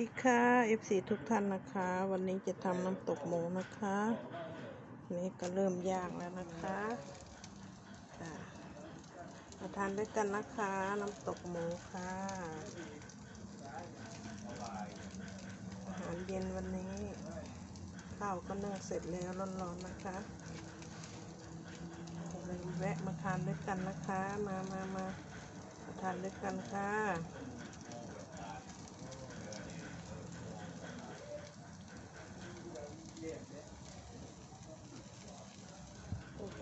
ดีค่ะ FC ทุกท่านนะคะ วันนี้จะทำน้ำตกหมูนะคะ นี่ก็เริ่มย่างแล้วนะคะค่ะมาทานด้วยกันนะคะ น้ำตกหมูค่ะ อาหารเย็นวันนี้ ข้าวก็นึ่งเสร็จแล้วร้อนๆนะคะเลยแวะมาทานด้วยกันนะคะ มามามามาทานด้วยกันค่ะ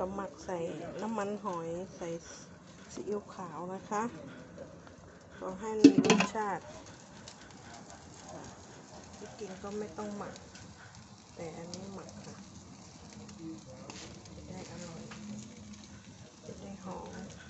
ก็หมักใส่น้ำมันหอยใส่ซีอิ๊วขาวนะคะก็ให้มีรสชาติที่กินก็ไม่ต้องหมัก แต่อันนี้หมักค่ะ จะได้อร่อย จะได้หอม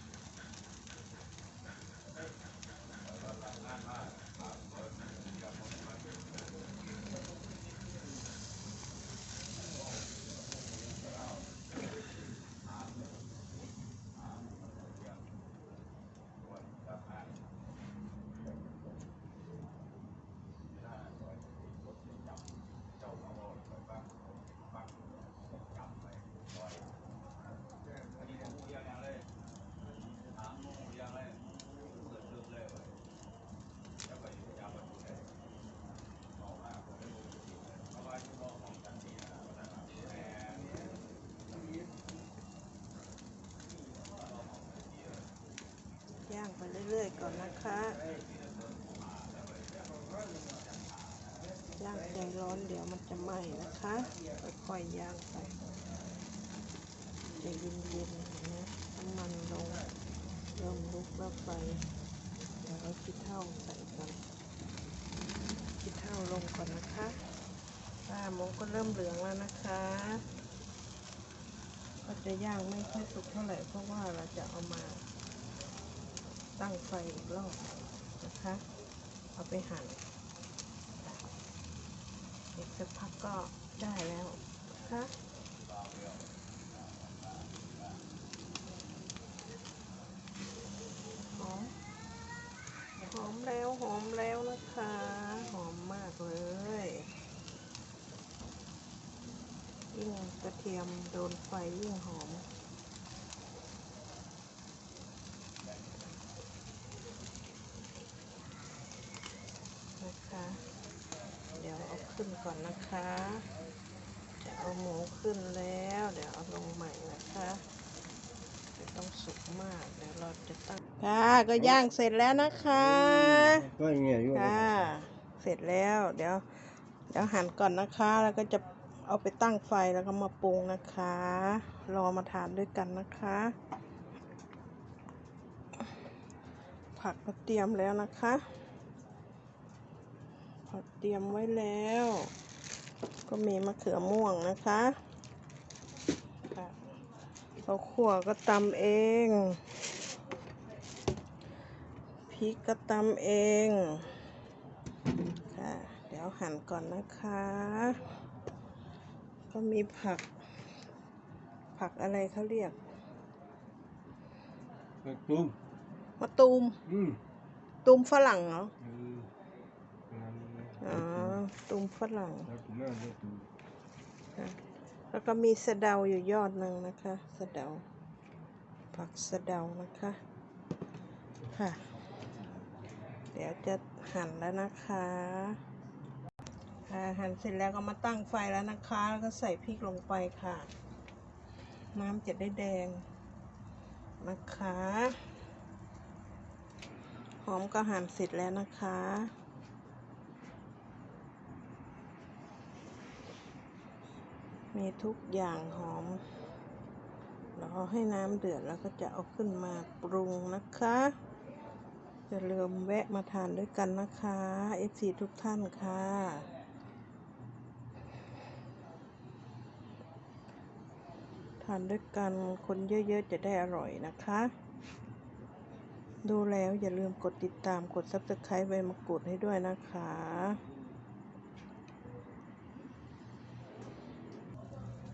ย่างไปเรื่อยๆ ก่อนนะคะย่างใจร้อนเดี๋ยวมันจะไหม้นะคะค่อยๆย่างไปใจเย็นๆนะน้ำมันลงเริ่มลุกแล้วไปเดี๋ยวเราคิดเท่าใส่กันคิดเท่าลงก่อนนะคะอ่าหมูก็เริ่มเหลืองแล้วนะคะก็จะย่างไม่ค่อยสุกเท่าไหร่เพราะว่าเราจะเอามา ตั้งไฟอีกรอบนะคะ เอาไปหั่นอีกสักพักก็ได้แล้วนะคะหอมหอมแล้วหอมแล้วนะคะ หอมมากเลยยิ่งกระเทียมโดนไฟยิ่งหอม นะคะ เดี๋ยวเอาขึ้น ก่อนนะคะ จะเอาหมูขึ้นแล้ว เดี๋ยวเอาลงใหม่นะคะไม่ต้องสุกมาก เดี๋ยวเราจะตั้ง ค่ะ ก็ย่างเสร็จแล้วนะคะ ก็อย่างเงี้ยอยู่ค่ะ เสร็จแล้ว เดี๋ยว เดี๋ยวหั่นก่อนนะคะ แล้วก็จะเอาไปตั้งไฟแล้วก็มาปรุงนะคะ รอมาทานด้วยกันนะคะ ผักก็เตรียมแล้วนะคะ ผักเตรียมไว้แล้ว ก็มีมะเขือม่วงนะคะค่ะข้าวคั่วก็ตำเองพริกก็ตำเองค่ะเดี๋ยวหั่นก่อนนะคะ ก็มีผัก ผักอะไรเขาเรียกกระตุ้มมะตูม อืมตูมฝรั่งเหรอ อ๋อตูมฝรั่งแล้วตุ้มนั่นแล้วตุ้มค่ะแล้วก็มีสะเดาอยู่ยอดหนึ่งนะคะสะเดา ผักสะเดานะคะค่ะ เดี๋ยวจะหั่นแล้วนะคะค่ะหั่นเสร็จแล้วก็มาตั้งไฟแล้วนะคะ แล้วก็ใส่พริกลงไปค่ะ น้ำจะได้แดงนะคะ หอมก็หั่นเสร็จแล้วนะคะ มีทุกอย่างหอมรอให้น้ำเดือดแล้วก็จะเอาขึ้นมาปรุงนะคะอย่าลืมแวะมาทานด้วยกันนะคะ FC ทุกท่านค่ะ ทานด้วยกันคนเยอะๆ จะได้อร่อยนะคะ ดูแล้วอย่าลืมกดติดตามกด Subscribe ใบมะกรูดให้ด้วยนะคะ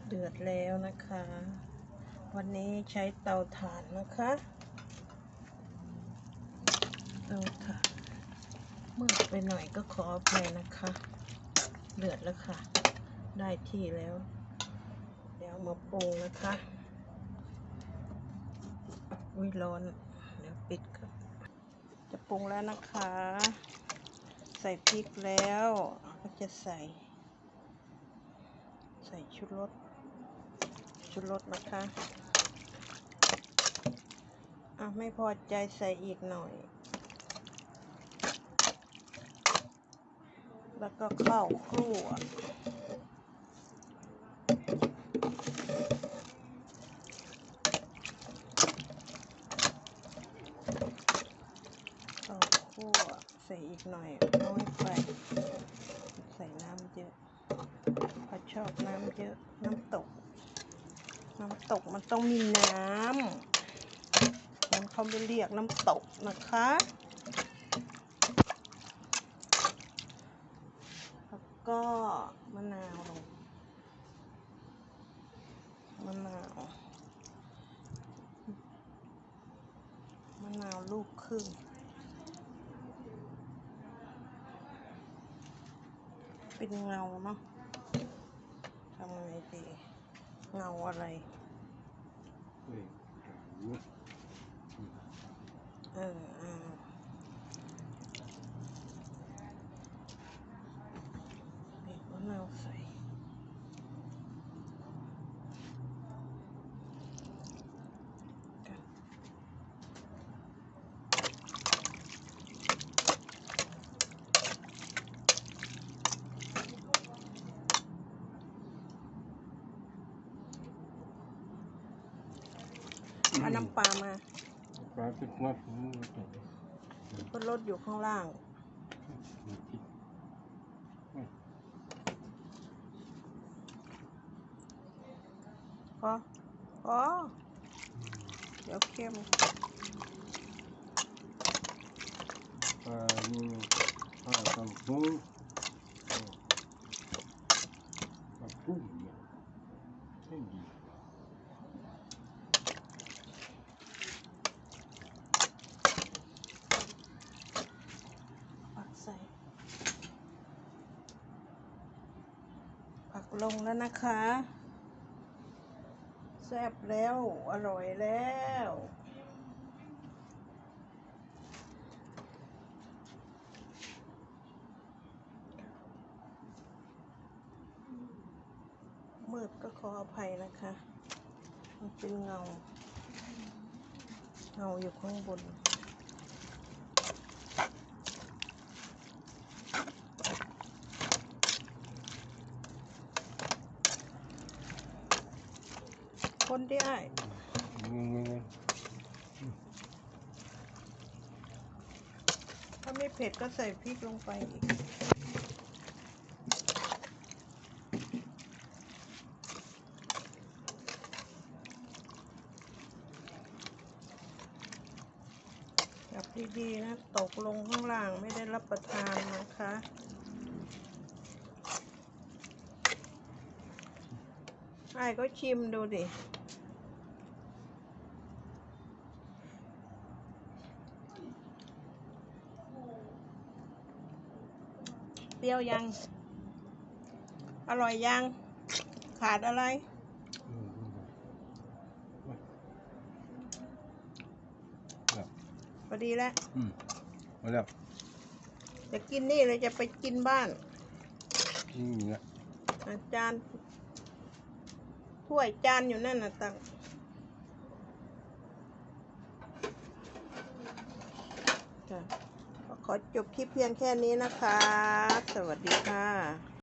เดือดแล้วนะคะ วันนี้ใช้เตาถ่านนะคะเตาถ่านมืดไปหน่อยก็ขออภัยนะคะ เดือดแล้วค่ะ ได้ที่แล้ว เดี๋ยวมาปรุงนะคะวิร้อน เดี๋ยวปิดครับจะปรุงแล้วนะคะ ใส่พริกแล้วก็จะใส่ ใส่ชุดรส ชุดรสนะคะ อะ ไม่พอใจใส่อีกหน่อย แล้วก็ข้าวครั่วข้าวคั่วใส่อีกหน่อยน้อยไป ใส่น้ำเยอะพราะชอบน้ำเยอะน้ำตก น้ำตกมันต้องมีน้ำมันเขาไม่เรียกน้ำตกนะคะ แล้วก็มะนาวลงมะนาวมะนาวลูกครึ่งเป็นเงาเนาะทำไงดี เงาอะไรเฮ้ยหมูเออเออบีบมะนาวใส่กันเอา น้ำปลามาปลาติดมาผมไม่ต้องก็รถอยู่ข้างล่างมีพริกพอ พอ เดี๋ยวเข้มปลานี่ปลาตำปูปลาปุ้งเนี่ยเส้นดี ผักใส่ ผัก ลงแล้วนะคะ แซ่บแล้ว อร่อยแล้วมืดก็ขออภัยนะคะ มันเป็นเงา เงาอยู่ข้างบน คนที่ไอ้ถ้าไม่เผ็ดก็ใส่พริกลงไปอีกจับดีๆนะ ตกลงข้างล่างไม่ได้รับประทานนะคะไอ้ก็ชิมดูดิ รี้ยวยัง อร่อยยัง ขาดอะไรแบบพอดีแล้วอืมมาแล้วจะกินนี่เลยจะไปกินบ้านนี่เนี่ยอาจารย์ถ้วยจานอยู่นั่นน่ะตังจ้ะก็ ขอจบคลิปเพียงแค่นี้นะคะ สวัสดีค่ะ